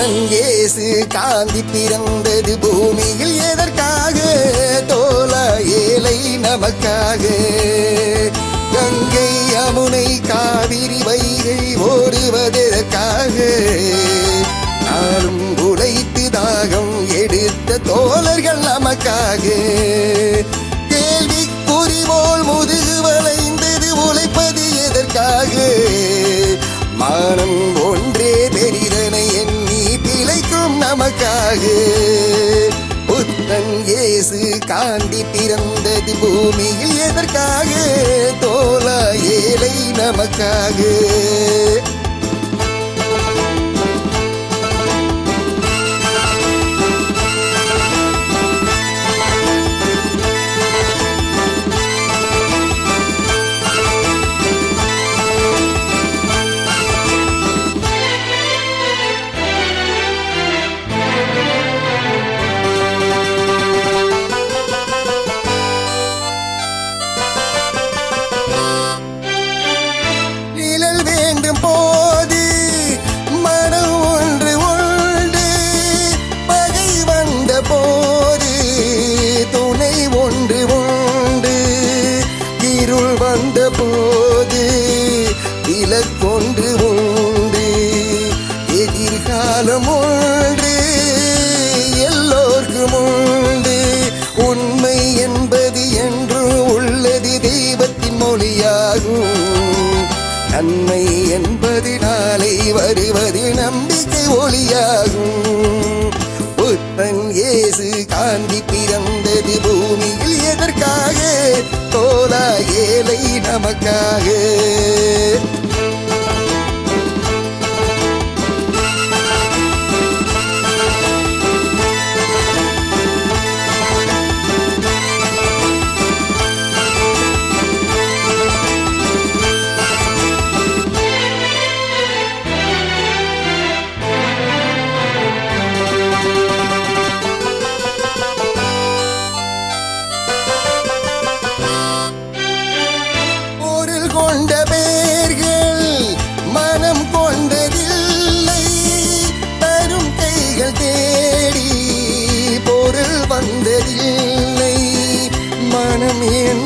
புத்தன் இயேசு காந்தி பிறந்தது பூமியில் எதற்காக? தோல ஏழை நமக்காக. கங்கை அமுனை காவிரி வைகை ஓடுவதற்காக. நாளும் உழைத்து தாகம் எடுத்த தோழர்கள் நமக்காக. கேள்வி குறிவோல் முதுகு வளைந்தது உழைப்பது எதற்காக? மானம் நமக்காக புத்தன் இயேசு காண்டி பிறந்தது பூமியில் எதற்காக? தோலா ஏழை நமக்காக. வந்த போது விலக்கொன்று உண்டு. எதிர்காலம் ஒன்று எல்லோர்க்கும் உண்டு. உண்மை என்பது என்று உள்ளது தெய்வத்தின் மொழியாகும். நன்மை என்பது நாளை வருவது நம்பிக்கை ஒளியாகும். ஏழை நமக்காக.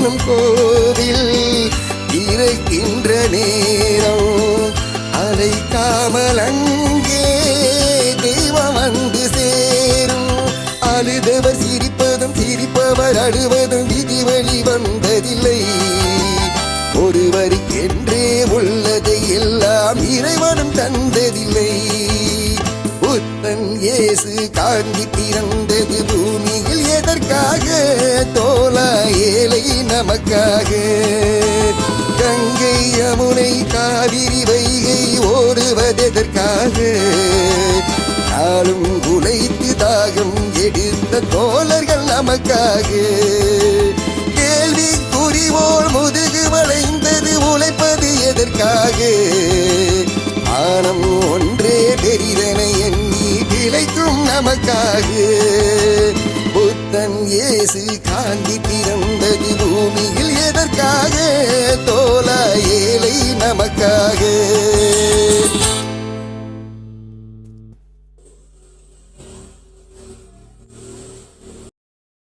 என்னும் கோவில் இறைக்கின்ற நேரம். அழைக்காமல் அங்கே தெய்வம் வந்து சேரும். அழுதவர் சிரிப்பதும் சிரிப்பவர் அழுவதும் விதி வழி வந்ததில்லை. ஒருவருக்கென்றே உள்ளதை எல்லாம் இறைவனும் தந்ததில்லை. புத்தன் இயேசு காந்தி பிறந்தது பூமியில் எதற்காக தோலா நமக்காக. கங்கை யமுனை காவிரி வைகை ஓடுவதெதற்காக. நாளும் உழைத்து தாகம் எடுத்த தோழர்கள் நமக்காக. கேள்வி குறிவோல் முதுகு வளைந்தது உழைப்பது எதற்காக? ஆனம் ஒன்றே பெரிதன எண்ணி கிளைக்கும் நமக்காக. இயேசு காந்தி பிறந்தது பூமியில் எதற்காக? தோலா ஏழை நமக்காக.